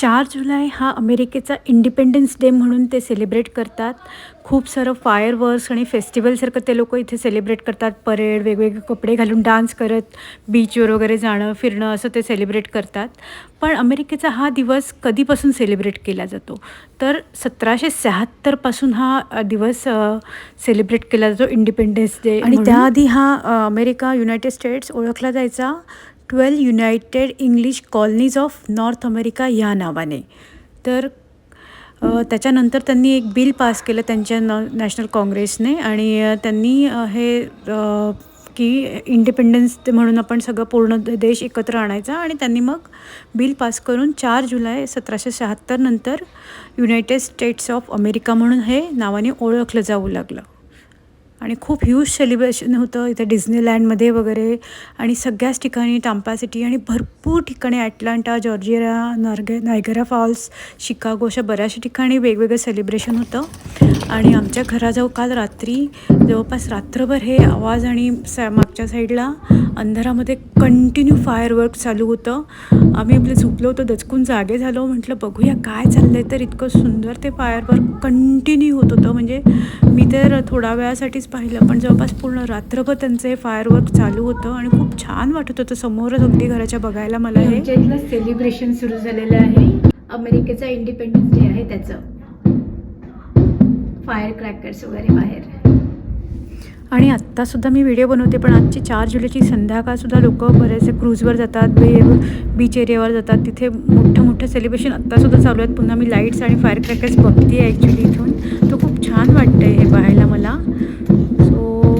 चार जुलै हा अमेरिकेचा इंडिपेंडन्स डे म्हणून ते सेलिब्रेट करतात. खूप सारं फायर वर्क्स आणि फेस्टिवलसारखं ते लोक इथे सेलिब्रेट करतात. परेड वेगवेगळे कपडे घालून डान्स करत बीचवर वगैरे जाणं फिरणं असं ते सेलिब्रेट करतात. पण अमेरिकेचा हा दिवस कधीपासून सेलिब्रेट केला जातो? तर सतराशे शहात्तरपासून हा दिवस सेलिब्रेट केला जातो इंडिपेंडन्स डे आणि त्याआधी हा अमेरिका युनायटेड स्टेट्स ओळखला जायचा. Twelve United English colonies of North America ह्या नावाने. तर त्याच्यानंतर त्यांनी एक बिल पास केलं त्यांच्या नॉ नॅशनल काँग्रेसने आणि त्यांनी हे की इंडिपेंडन्स म्हणून आपण सगळं पूर्ण देश एकत्र आणायचा आणि त्यांनी मग बिल पास करून चार जुलै सतराशे शहात्तर नंतर युनायटेड स्टेट्स ऑफ अमेरिका म्हणून हे नावाने ओळखलं जाऊ लागलं. आणि खूप ह्यूज सेलिब्रेशन होतं इथे डिझनीलँडमध्ये वगैरे. आणि सगळ्याच ठिकाणी टाम्पा सिटी आणि भरपूर ठिकाणी ॲटलांटा जॉर्जिया नार्गे नायगरा फॉल्स शिकागो अशा बऱ्याचशा ठिकाणी वेगवेगळं सेलिब्रेशन होतं. आणि आमच्या घराजवळ काल रात्री जवळपास रात्रभर हे आवाज आणि सा मागच्या साईडला अंधारामध्ये कंटिन्यू फायर वर्क चालू होतं. आम्ही आपलं झोपलो होतो दचकून जागे झालो. म्हटलं बघूया काय चाललं आहे तर इतकं सुंदर ते फायर वर्क कंटिन्यू होत होतं. म्हणजे मी तर थोड्या वेळासाठीच पाहिलं पण जवळपास पूर्ण रात्रभर त्यांचं हे फायरवर्क चालू होतं आणि खूप छान वाटत होतं. समोरच अगदी घराच्या बघायला मला हे. सेलिब्रेशन सुरू झालेलं आहे. अमेरिकेचा इंडिपेंडन्स डे आहे त्याचं. फायर क्रॅकर्स वगैरे बाहेर. आणि आत्तासुद्धा मी व्हिडिओ बनवते पण आजची चार जुलैची संध्याकाळसुद्धा लोक बरेचसे क्रूजवर जातात बे बीच एरियावर जातात. तिथे मोठं मोठं सेलिब्रेशन आत्तासुद्धा चालू आहेत. पुन्हा मी लाईट्स आणि फायर क्रॅकर्स बघते आहे ॲक्च्युली इथून. तो खूप छान वाटतं आहे हे पाहायला मला. सो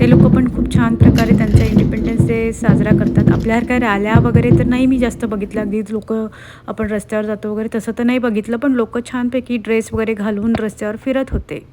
ते लोक पण खूप छान प्रकारे त्यांचा इंडिपेंडन्स डे साजरा करतात. आपल्यावर काय रॅल्या वगैरे तर नाही मी जास्त बघितलं. अगदी लोक आपण रस्त्यावर जातो वगैरे तसं तर नाही बघितलं पण लोक छानपैकी ड्रेस वगैरे घालून रस्त्यावर फिरत होते.